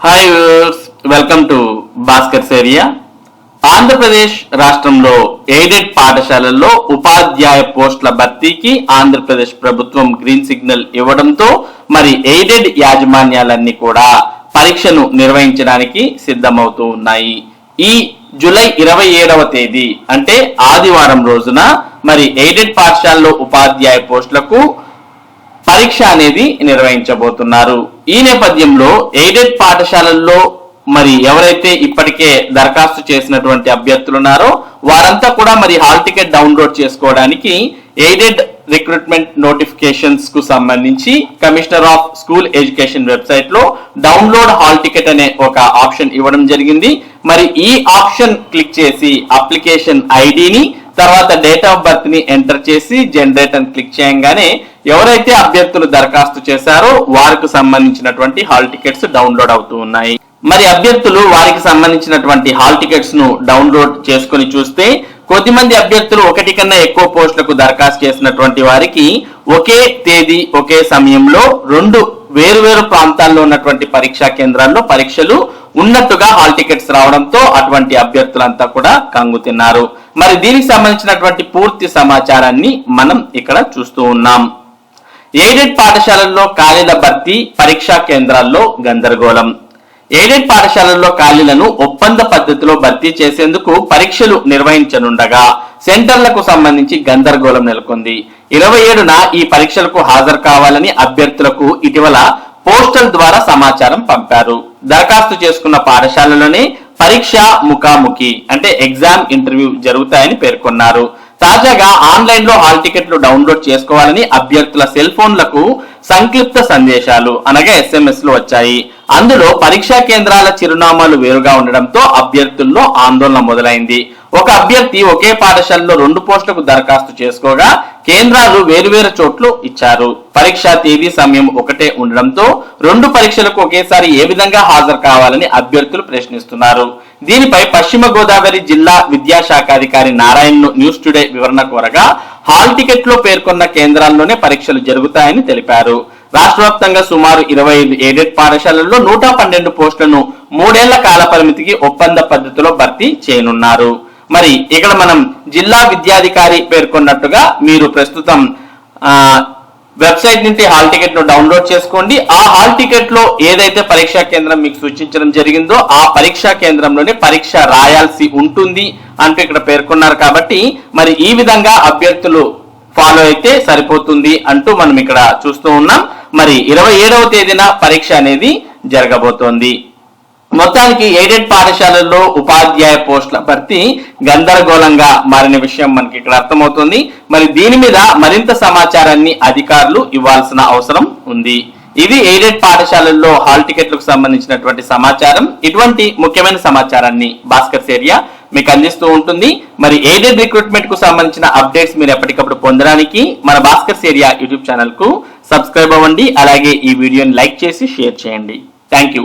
Hi welcome to Bhaskar area Andhra Pradesh రాష్ట్రంలో aided పాఠశాలల్లో ఉపాధ్యాయ పోస్టుల భర్తీకి ఆంధ్రప్రదేశ్ ప్రభుత్వం గ్రీన్ సిగ్నల్ ఇవ్వడంతో మరి ఎయిడెడ్ యాజమాన్యాలన్నీ కూడా పరీక్షను నిర్వహించడానికి సిద్ధమవుతూ ఉన్నాయి. ఈ జూలై ఇరవై ఏడవ తేదీ అంటే ఆదివారం రోజున మరి ఎయిడెడ్ పాఠశాలలో ఉపాధ్యాయ పోస్టులకు పరీక్ష అనేది నిర్వహించబోతున్నారు. ఈ నేపథ్యంలో ఎయిడెడ్ పాఠశాలల్లో మరి ఎవరైతే ఇప్పటికే దరఖాస్తు చేసినటువంటి అభ్యర్థులు ఉన్నారో వారంతా కూడా మరి హాల్ టికెట్ డౌన్లోడ్ చేసుకోవడానికి ఎయిడెడ్ రిక్రూట్మెంట్ నోటిఫికేషన్స్కు సంబంధించి కమిషనర్ ఆఫ్ స్కూల్ ఎడ్యుకేషన్ వెబ్సైట్లో డౌన్లోడ్ హాల్ టికెట్ అనే ఒక ఆప్షన్ ఇవ్వడం జరిగింది. మరి ఈ ఆప్షన్ క్లిక్ చేసి అప్లికేషన్ ఐడిని తర్వాత డేట్ ఆఫ్ బర్త్ని ఎంటర్ చేసి జనరేట్ అని క్లిక్ చేయంగానే ఎవరైతే అభ్యర్థులు దరఖాస్తు చేశారో వారికి సంబంధించినటువంటి హాల్ టికెట్స్ డౌన్లోడ్ అవుతూ ఉన్నాయి. మరి అభ్యర్థులు వారికి సంబంధించినటువంటి హాల్ టికెట్స్ను డౌన్లోడ్ చేసుకుని చూస్తే కొద్దిమంది అభ్యర్థులు ఒకటి కన్నా ఎక్కువ పోస్టులకు దరఖాస్తు చేసినటువంటి వారికి ఒకే తేదీ ఒకే సమయంలో రెండు వేరువేరు ప్రాంతాల్లో ఉన్నటువంటి పరీక్షా కేంద్రాల్లో పరీక్షలు ఉన్నట్టుగా హాల్ టికెట్స్ రావడంతో అటువంటి అభ్యర్థులంతా కూడా కంగు తిన్నారు. మరి దీనికి సంబంధించినటువంటి పూర్తి సమాచారాన్ని మనం ఇక్కడ చూస్తూ ఉన్నాం. ఎయిడెడ్ పాఠశాలల్లో ఖాళీల భర్తీ పరీక్షా కేంద్రాల్లో గందరగోళం. ఎయిడెడ్ పాఠశాలల్లో ఖాళీలను ఒప్పంద పద్ధతిలో భర్తీ చేసేందుకు పరీక్షలు నిర్వహించనుండగా సెంటర్లకు సంబంధించి గందరగోళం నెలకొంది. ఇరవై ఏడున ఈ పరీక్షలకు హాజరు కావాలని అభ్యర్థులకు ఇటీవల పోస్టల్ ద్వారా సమాచారం పంపారు. దరఖాస్తు చేసుకున్న పాఠశాలలోనే పరీక్ష ముఖాముఖి అంటే ఎగ్జామ్ ఇంటర్వ్యూ జరుగుతాయని పేర్కొన్నారు. తాజాగా ఆన్లైన్లో హాల్ టికెట్లు డౌన్లోడ్ చేసుకోవాలని అభ్యర్థుల సెల్ ఫోన్లకు సంక్లిప్త సందేశాలు అనగా ఎస్ఎంఎస్లు వచ్చాయి. అందులో పరీక్షా కేంద్రాల చిరునామాలు వేరుగా ఉండడంతో అభ్యర్థుల్లో ఆందోళన మొదలైంది. ఒక అభ్యర్థి ఒకే పాఠశాలలో రెండు పోస్టులకు దరఖాస్తు చేసుకోగా కేంద్రాలు వేరువేరు చోట్లు ఇచ్చారు. పరీక్షా తేదీ సమయం ఒకటే ఉండడంతో రెండు పరీక్షలకు ఒకేసారి ఏ విధంగా హాజరు కావాలని అభ్యర్థులు ప్రశ్నిస్తున్నారు. దీనిపై పశ్చిమ గోదావరి జిల్లా విద్యాశాఖాధికారి నారాయణ్ న్యూస్ టుడే వివరణ కోరగా హాల్ టికెట్లో పేర్కొన్న కేంద్రాల్లోనే పరీక్షలు జరుగుతాయని తెలిపారు. రాష్ట్ర వ్యాప్తంగా సుమారు ఇరవై ఐదు ఎయిడెడ్ పాఠశాలల్లో నూట పన్నెండు పోస్టులను మూడేళ్ళ కాల పరిమితికి ఒప్పంద పద్ధతిలో భర్తీ చేయనున్నారు. మరి ఇక్కడ మనం జిల్లా విద్యాధికారి పేర్కొన్నట్టుగా మీరు ప్రస్తుతం వెబ్సైట్ నుండి హాల్ టికెట్ను డౌన్లోడ్ చేసుకోండి. ఆ హాల్ టికెట్లో ఏదైతే పరీక్షా కేంద్రం మీకు సూచించడం జరిగిందో ఆ పరీక్షా కేంద్రంలోనే పరీక్ష రాయాల్సి ఉంటుంది అంటూ ఇక్కడ పేర్కొన్నారు కాబట్టి మరి ఈ విధంగా అభ్యర్థులు ఫాలో అయితే సరిపోతుంది అంటూ మనం ఇక్కడ చూస్తూ ఉన్నాం. మరి ఇరవై ఏడవ తేదీన పరీక్ష అనేది జరగబోతోంది. మొత్తానికి ఎయిడెడ్ పాఠశాలల్లో ఉపాధ్యాయ పోస్టుల భర్తీ గందరగోళంగా మారిన విషయం మనకి ఇక్కడ అర్థమవుతుంది. మరి దీని మీద మరింత సమాచారాన్ని అధికారులు ఇవ్వాల్సిన అవసరం ఉంది. ఇది ఎయిడెడ్ పాఠశాలల్లో హాల్ టికెట్లకు సంబంధించినటువంటి సమాచారం. ఇటువంటి ముఖ్యమైన సమాచారాన్ని భాస్కర్ ఏరియా మీకు అందిస్తూ ఉంటుంది. మరి ఎయిడెడ్ రిక్రూట్మెంట్కు సంబంధించిన అప్డేట్స్ మీరు ఎప్పటికప్పుడు పొందడానికి మన భాస్కర్ ఏరియా యూట్యూబ్ ఛానల్కు సబ్స్క్రైబ్ అవ్వండి. అలాగే ఈ వీడియోని లైక్ చేసి షేర్ చేయండి. Thank you.